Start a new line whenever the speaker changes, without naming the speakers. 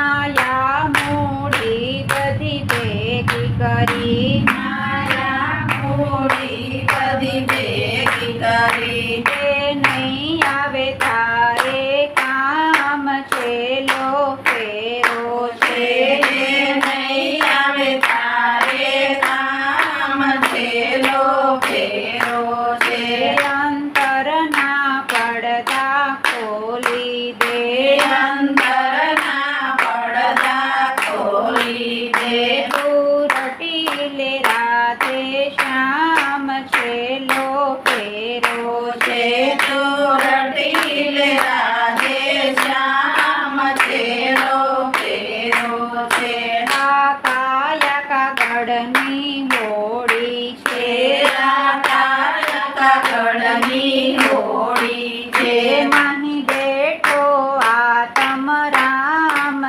માયા મોડી બધી ભેગી કરી
માયા મોડી બધી ભેગી કરી
તે નહીં આવે તારે કામ છેલો ફેરો છે
નહીં આવે તારે કામ છેલો ફેરો છે
અંતરના પડદા ખોલી દે. એટલે રાધે શ્યામ છેલ્લો ફેરો છે
ચોરટીલે રાધે શ્યામ છેલ્લો ફેરો છે
કાયા કાગળની મોડી છે
કાયા કાગળની